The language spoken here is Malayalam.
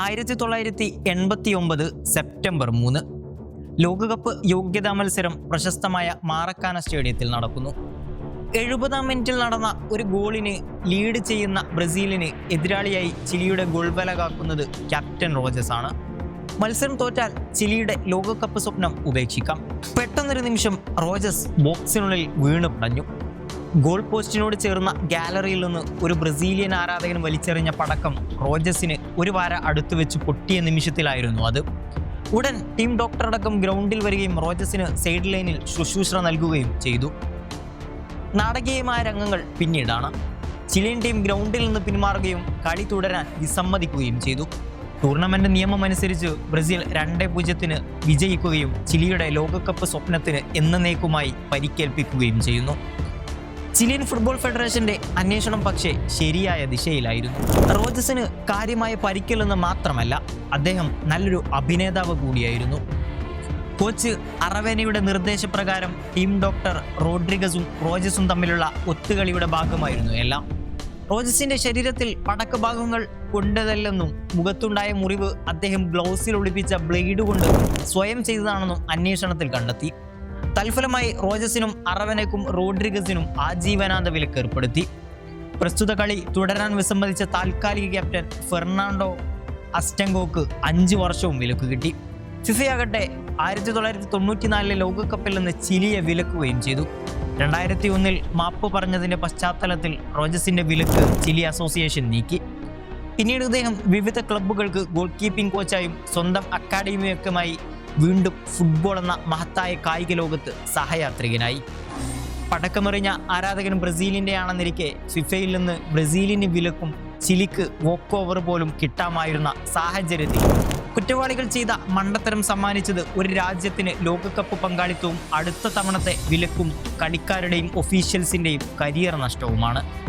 ആയിരത്തി തൊള്ളായിരത്തി എൺപത്തി ഒമ്പത് സെപ്റ്റംബർ മൂന്ന് ലോകകപ്പ് യോഗ്യതാ മത്സരം പ്രശസ്തമായ മാറക്കാന സ്റ്റേഡിയത്തിൽ നടക്കുന്നു. എഴുപതാം മിനിറ്റിൽ നടന്ന ഒരു ഗോളിന് ലീഡ് ചെയ്യുന്ന ബ്രസീലിന് എതിരാളിയായി ചിലിയുടെ ഗോൾവല കാക്കുന്നത് ക്യാപ്റ്റൻ റോജസ് ആണ് മത്സരം തോറ്റാൽ ചിലിയുടെ ലോകകപ്പ് സ്വപ്നം ഉപേക്ഷിക്കാം. പെട്ടെന്നൊരു നിമിഷം റോജസ് ബോക്സിനുള്ളിൽ വീണ് പടഞ്ഞു. ഗോൾ പോസ്റ്റിനോട് ചേർന്ന ഗാലറിയിൽ നിന്ന് ഒരു ബ്രസീലിയൻ ആരാധകൻ വലിച്ചെറിഞ്ഞ പടക്കം റോജസിന് ഒരു വാര അടുത്തു വെച്ച് പൊട്ടിയ നിമിഷത്തിലായിരുന്നു അത്. ഉടൻ ടീം ഡോക്ടർ അടക്കം ഗ്രൗണ്ടിൽ വരികയും റോജസിന് സൈഡ് ലൈനിൽ ശുശ്രൂഷ നൽകുകയും ചെയ്തു. നാടകീയമായ രംഗങ്ങൾ പിന്നീടാണ്. ചിലിയൻ ടീം ഗ്രൗണ്ടിൽ നിന്ന് പിന്മാറുകയും കളി തുടരാൻ വിസമ്മതിക്കുകയും ചെയ്തു. ടൂർണമെന്റ് നിയമം അനുസരിച്ച് ബ്രസീൽ രണ്ടേ പൂജ്യത്തിന് വിജയിക്കുകയും ചിലിയുടെ ലോകകപ്പ് സ്വപ്നത്തിന് എന്നേക്കുമായി പരിക്കേൽപ്പിക്കുകയും ചെയ്യുന്നു. ചിലിയൻ ഫുട്ബോൾ ഫെഡറേഷന്റെ അന്വേഷണം പക്ഷേ ശരിയായ ദിശയിലായിരുന്നു. റോജസിന് കാര്യമായ പരിക്കില്ലെന്ന് മാത്രമല്ല അദ്ദേഹം നല്ലൊരു അഭിനേതാവ് കൂടിയായിരുന്നു. കോച്ച് അറവേനയുടെ നിർദ്ദേശപ്രകാരം ടീം ഡോക്ടർ റോഡ്രിഗസും റോജസും തമ്മിലുള്ള ഒത്തുകളിയുടെ ഭാഗമായിരുന്നു എല്ലാം. റോജസിന്റെ ശരീരത്തിൽ പടക്ക ഭാഗങ്ങൾ കൊണ്ടതല്ലെന്നും മുഖത്തുണ്ടായ മുറിവ് അദ്ദേഹം ഗ്ലൗസിൽ ഒളിപ്പിച്ച ബ്ലേഡ് കൊണ്ട് സ്വയം ചെയ്തതാണെന്നും അന്വേഷണത്തിൽ കണ്ടെത്തി. തൽഫലമായി റോജസിനും അറവനക്കും റോഡ്രിഗസിനും ആജീവനാന്ത വിലക്ക് ഏർപ്പെടുത്തി. പ്രസ്തുത കളി തുടരാൻ വിസമ്മതിച്ച താൽക്കാലിക ക്യാപ്റ്റൻ ഫെർണാണ്ടോ അസ്റ്റങ്കോക്ക് അഞ്ച് വർഷവും വിലക്ക് കിട്ടി. ഫിഫയാകട്ടെ ആയിരത്തി തൊള്ളായിരത്തി തൊണ്ണൂറ്റിനാലിലെ ലോകകപ്പിൽ നിന്ന് ചിലിയെ വിലക്കുകയും ചെയ്തു. രണ്ടായിരത്തി ഒന്നിൽ മാപ്പ് പറഞ്ഞതിന്റെ പശ്ചാത്തലത്തിൽ റോജസിന്റെ വിലക്ക് ചിലി അസോസിയേഷൻ നീക്കി. പിന്നീട് ഇദ്ദേഹം വിവിധ ക്ലബ്ബുകൾക്ക് ഗോൾ കീപ്പിംഗ് കോച്ചായും സ്വന്തം അക്കാഡമിയൊക്കെയുമായി വീണ്ടും ഫുട്ബോൾ എന്ന മഹത്തായ കായിക ലോകത്ത് സഹയാത്രികനായി. പടക്കമെറിഞ്ഞ ആരാധകൻ ബ്രസീലിന്റെ ആണെന്നിരിക്കെ ഫിഫയിൽ നിന്ന് ബ്രസീലിന് വിലക്കും ചിലിക്ക് വോക്ക് ഓവർ പോലും കിട്ടാമായിരുന്ന സാഹചര്യത്തിൽ. കുറ്റവാളികൾ ചെയ്ത മണ്ടത്തരം സമ്മാനിച്ചത് ഒരു രാജ്യത്തിന് ലോകകപ്പ് പങ്കാളിത്തവും അടുത്ത തവണത്തെ വിലക്കും കളിക്കാരുടെയും ഒഫീഷ്യൽസിന്റെയും കരിയർ നഷ്ടവുമാണ്.